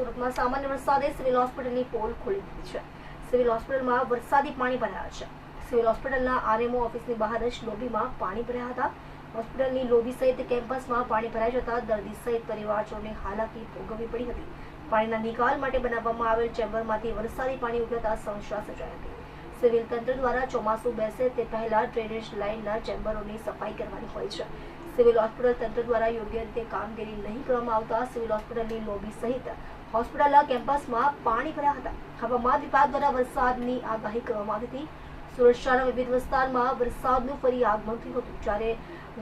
સુરતમાં સામાન્ય વરસાદે સિવિલ હોસ્પિટલની પોલ ખોલી દીધી છે. સિવિલ હોસ્પિટલમાં વરસાદી પાણી ભરાયા છે. સિવિલ હોસ્પિટલના આરએમઓ ઓફિસની બહાર જ લોબીમાં પાણી ભર્યા હતા. હોસ્પિટલની લોબી સહિત કેમ્પસમાં પાણી ભરાઈ જતા દર્દી સહિત પરિવારજનોને હાલાકી ભોગવવી પડી હતી. પાણીના નિકાલ માટે બનાવવામાં આવેલ ચેમ્બરમાંથી વરસાદી પાણી ઉગરતા સમસ્યા સર્જાઈ હતી. સિવિલ તંત્ર દ્વારા ચોમાસું બેસે તે પહેલા ડ્રેનેજ લાઇનના ચેમ્બરોની સફાઈ કરવાની હોય છે. સિવિલ હોસ્પિટલ તંત્ર દ્વારા યોગ્ય રીતે કામગીરી નહીં કરવામાં આવતા સિવિલ હોસ્પિટલની લોબી સહિત હોસ્પિટલના કેમ્પસમાં પાણી ભર્યા હતા. હવામાન વિભાગ દ્વારા વરસાદની આગાહી કરવામાં આવી હતી. શહેરના વિવિધ વિસ્તારમાં વરસાદનું ફરી આગમન થયું હતું, જ્યારે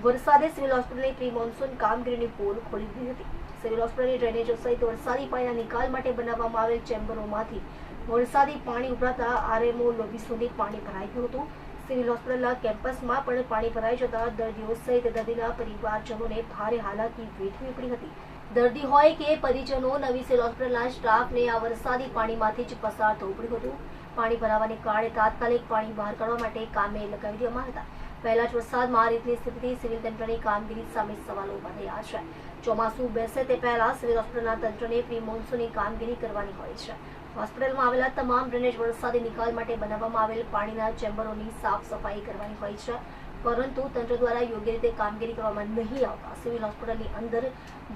વરસાદે સિવિલ હોસ્પિટલની પ્રી મોન્સૂન કામગીરીની પોલ ખોલી દીધી હતી. સિવિલ હોસ્પિટલની ડ્રેનેજો સહિત વરસાદી પાણીના નિકાલ માટે બનાવવામાં આવેલ ચેમ્બરોમાંથી વરસાદી પાણી ઉભરાતા આરએમઓ લોબી સુધી પાણી ભરાઈ ગયું હતું. સિવિલ હોસ્પિટલના કેમ્પસમાં પણ પાણી ભરાઈ જતા દર્દીઓ સહિત દર્દીના પરિવારજનોને ભારે હાલાકી વેઠવી પડી હતી. દર્દી હોય કે પરિજનો, નવી સિવિલ હોસ્પિટલના સ્ટાફને આ વરસાદી પાણીમાંથી જ પસાર થવું પડ્યું હતું. પાણી ભરાવાને કારણે તાત્કાલિક પાણી બહાર કાઢવા માટે કામે લગાવી દેવામાં હતા. પહેલા જ વરસાદમાં આ રીતની સ્થિતિથી સિવિલ તંત્રની કામગીરી સામે સવાલો ઊભા થયા છે. ચોમાસું બેસે તે પહેલા સિવિલ હોસ્પિટલના તંત્રને પ્રી મોન્સૂનની કામગીરી કરવાની હોય છે. હોસ્પિટલમાં આવેલા તમામ ડ્રેનેજ વરસાદી નિકાલ માટે બનાવવામાં આવેલ પાણીના ચેમ્બરોની સાફ સફાઈ કરવાની હોય છે. પરંતુ તંત્ર દ્વારા યોગ્ય રીતે કામગીરી કરવામાં નહીં આવતા. સિવિલ હોસ્પિટલની અંદર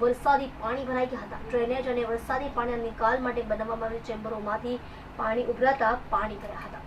વરસાદી પાણી ભરાઈ ગયા હતા. ડ્રેનેજ અને વરસાદી પાણીના નિકાલ માટે બનાવવામાં આવેલ ચેમ્બરોમાંથી પાણી ઉભરાતા પાણી ભર્યા હતા.